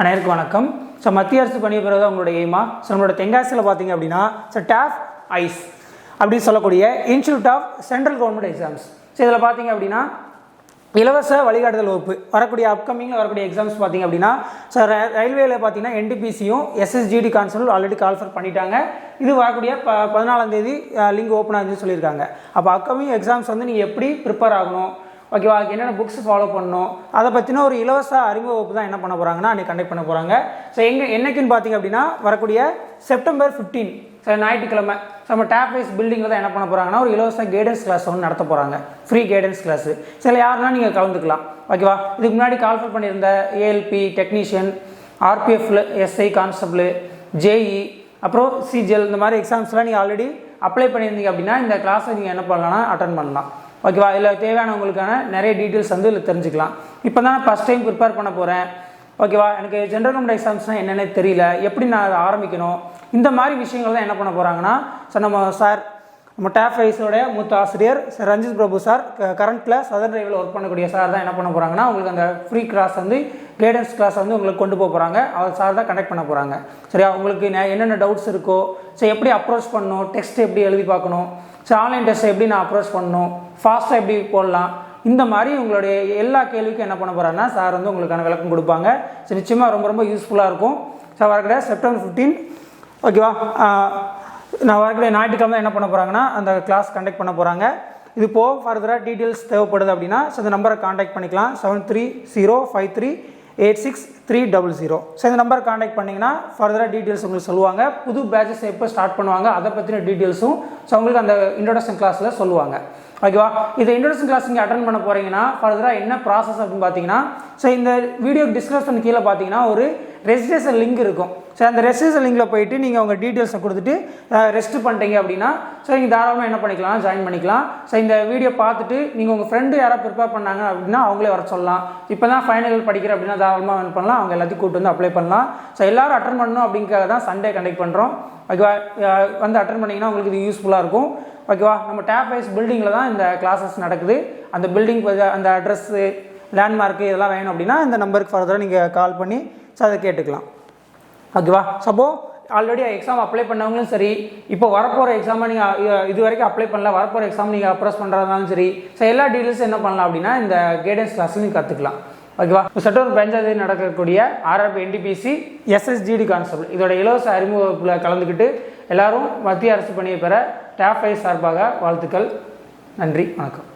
அனைவருக்கு வணக்கம். ஸோ மத்திய அரசு பணி பெறுவது உங்களுடைய எய்மா ஸோ நம்மளோட தென்காசியில் பார்த்தீங்க அப்படின்னா ஸோ டேஃப் ஐஸ் அப்படின்னு சொல்லக்கூடிய institute of central government exams so இதில் பார்த்தீங்க அப்படின்னா இலவச வழிகாட்டுதல் வகுப்பு வரக்கூடிய அப்கமிங்கில் வரக்கூடிய எக்ஸாம்ஸ் பார்த்தீங்க அப்படின்னா ஸோ ரயில்வேல பார்த்தீங்கன்னா என்டிபிசியும் SSGD cancel already call for பண்ணிட்டாங்க. இது வரக்கூடிய ப பதினாலாம் தேதி லிங்க் ஓப்பன் ஆகுதுன்னு சொல்லியிருக்காங்க. அப்போ அப்கமிங் எக்ஸாம்ஸ் வந்து நீங்கள் எப்படி ப்ரிப்பேர் ஆகணும்? ஓகேவா அதுக்கு என்னென்ன புக்ஸ் ஃபாலோ பண்ணணும் அதை பற்றின ஒரு இலவச அறிமுக வகுப்பு தான் என்ன பண்ண போகிறாங்கன்னா அன்றைக்கி கண்டக்ட் பண்ண போகிறாங்க ஸோ எங்கே என்னைக்குன்னு பார்த்தீங்க அப்படின்னா வரக்கூடிய செப்டம்பர் ஃபிஃப்டீன் ஸோ ஞாயிற்றுக்கிழமை. ஸோ நம்ம டேப் வைஸ் பில்டிங்கில் தான் என்ன பண்ண போகிறாங்கன்னா ஒரு இலவச கைடன்ஸ் கிளாஸ் ஒன்று நடத்த போகிறாங்க ஃப்ரீ கைடன்ஸ் கிளாஸ் சில யாருன்னா நீங்கள் கலந்துக்கலாம். ஓகேவா இதுக்கு முன்னாடி கால்ஃபர் பண்ணியிருந்த ஏஎல்பி டெக்னீஷியன் ஆர்பிஎஃப்ல எஸ்ஐ கான்ஸ்டபிள் ஜேஇ அப்புறம் சிஜிஎல் இந்த மாதிரி எக்ஸாம்ஸ்லாம் நீங்கள் ஆல்ரெடி அப்ளை பண்ணியிருந்தீங்க அப்படின்னா இந்த கிளாஸை நீங்கள் என்ன பண்ணலாம்னா அட்டன் பண்ணலாம். ஓகேவா? இதில் தேவையானவங்களுக்கான நிறைய டீட்டெயில்ஸ் வந்து இதில் தெரிஞ்சுக்கலாம். இப்போ தான் ஃபஸ்ட் டைம் ப்ரிப்பேர் பண்ண போகிறேன் ஓகேவா? எனக்கு ஜென்ரல் கவர்மெண்ட் எக்ஸாம்ஸ்னால் என்னென்னே தெரியல. எப்படி நான் அதை ஆரம்பிக்கணும்? இந்த மாதிரி விஷயங்கள் தான் என்ன பண்ண போகிறாங்கன்னா ஸோ நம்ம சார் நம்ம டேப் வைஸோடைய மூத்த ஆசிரியர் சார் ரஞ்சித் பிரபு சார் கரண்ட்டில் சதர் டிரைவில் ஒர்க் பண்ணக்கூடிய சார் தான் என்ன பண்ண போகிறாங்கன்னா உங்களுக்கு அந்த ஃப்ரீ கிளாஸ் வந்து கைடன்ஸ் கிளாஸ் வந்து உங்களுக்கு கொண்டு போக போகிறாங்க அவர் சார் தான் கண்டக்ட் பண்ண போகிறாங்க சரியா? உங்களுக்கு என்னென்ன டவுட்ஸ் இருக்கோ ஸோ எப்படி அப்ரோச் பண்ணணும் டெஸ்ட் எப்படி எழுதி பார்க்கணும் ஸோ ஆன்லைன் டெஸ்ட்டை எப்படி நான் அப்ரோச் பண்ணணும் ஃபாஸ்ட்டாக எப்படி போடலாம் இந்த மாதிரி உங்களுடைய எல்லா கேள்விக்கும் என்ன பண்ண போகிறாங்கன்னா சார் வந்து உங்களுக்கான விளக்கம் கொடுப்பாங்க. ஸோ நிச்சயமாக ரொம்ப ரொம்ப யூஸ்ஃபுல்லாக இருக்கும். ஸோ வரக்கூடிய செப்டம்பர் ஃபிஃப்டீன் ஓகேவா நான் வரக்கூடிய ஞாயிற்றுக்கிழமை என்ன பண்ண போகிறாங்கன்னா அந்த கிளாஸ் கண்டக்ட் பண்ண போகிறாங்க இது போக ஃபர்தராக டீட்டெயில்ஸ் தேவைப்படுது அப்படின்னா ஸோ இந்த நம்பரை காண்டாக்ட் பண்ணிக்கலாம். Seven three zero five three eight six three double zero so இந்த நம்பர் காண்டாக்ட் பண்ணிங்கன்னா ஃபர்தராக டீட்டெயில்ஸ் உங்களுக்கு சொல்லுவாங்க. புது பேட்சஸ் எப்போ ஸ்டார்ட் பண்ணுவாங்க அதை பற்றின டீட்டெயில்ஸும் ஸோ உங்களுக்கு அந்த இன்ட்ரடக்ஷன் கிளாஸில் சொல்லுவாங்க. ஓகேவா இந்த இன்ட்ரடக்ஷன் கிளாஸ் நீங்கள் அட்டன் பண்ண போகிறீங்கன்னா ஃபர்தராக என்ன ப்ராசஸ் அப்படின்னு பார்த்தீங்கன்னா ஸோ இந்த வீடியோ டிஸ்கிரிப்ஷன் கீழே பார்த்தீங்கன்னா ஒரு ரெஜிஸ்ட்ரேஷன் லிங்க் இருக்கும். ஸோ அந்த ரெஜிஸ்ட்ரேஷன் லிங்கில் போயிட்டு நீங்கள் உங்கள் டீட்டெயில்ஸை கொடுத்துட்டு ரெஸ்ட் பண்ணிட்டீங்க அப்படின்னா ஸோ நீங்கள் தாராளமாக என்ன பண்ணிக்கலாம் ஜாயின் பண்ணிக்கலாம். ஸோ இந்த வீடியோ பார்த்துட்டு நீங்கள் உங்கள் ஃப்ரெண்டு யாராவது ப்ரிப்பேர் பண்ணாங்க அப்படின்னா அவங்களே வர சொல்லலாம். இப்போ தான் ஃபைனல் படிக்கிறேன் அப்படின்னா தாராளமாக என்ன பண்ணலாம். அவங்க எல்லாத்தையும் கூட்டு வந்து அப்ளை பண்ணலாம். ஸோ எல்லாரும் அட்டன் பண்ணணும் அப்படிங்கிறத தான் சண்டே கண்டக்ட் பண்ணுறோம் ஓகேவா வந்து அட்டன் பண்ணிங்கன்னா உங்களுக்கு இது யூஸ்ஃபுல்லாக இருக்கும். ஓகேவா நம்ம டேப் வைஸ் பில்டிங்கில் தான் இந்த கிளாஸஸ் நடக்குது. அந்த பில்டிங் அந்த அட்ரஸ்ஸு லேண்ட்மார்க்கு இதெல்லாம் வேணும் அப்படின்னா இந்த நம்பருக்கு ஃபர்தராக நீங்கள் கால் பண்ணி ஸோ அதை கேட்டுக்கலாம். ஓகேவா சப்போ ஆல்ரெடி எக்ஸாம் அப்ளை பண்ணவங்களும் சரி இப்போ வரப்போகிற எக்ஸாமை நீங்கள் இது வரைக்கும் அப்ளை பண்ணல வரப்போகிற எக்ஸாம் நீங்கள் அப்ரோஸ் பண்ணுறதாலும் சரி ஸோ எல்லா டீட்டெயில்ஸும் என்ன பண்ணலாம் அப்படின்னா இந்த கைடன்ஸ் கிளாஸில் நீங்கள் கற்றுக்கலாம் ஓகேவா செப்டம்பர் பதினஞ்சாம் நடக்கக்கூடிய ஆர்ஆர்பி என்டிபிசி எஸ்எஸ்ஜிடி கான்ஸ்டபிள் இதோட இலவச அறிமுகப்பில் கலந்துக்கிட்டு எல்லாரும் மத்திய அரசு பணியை பெற டேப் சார்பாக வாழ்த்துக்கள். நன்றி வணக்கம்.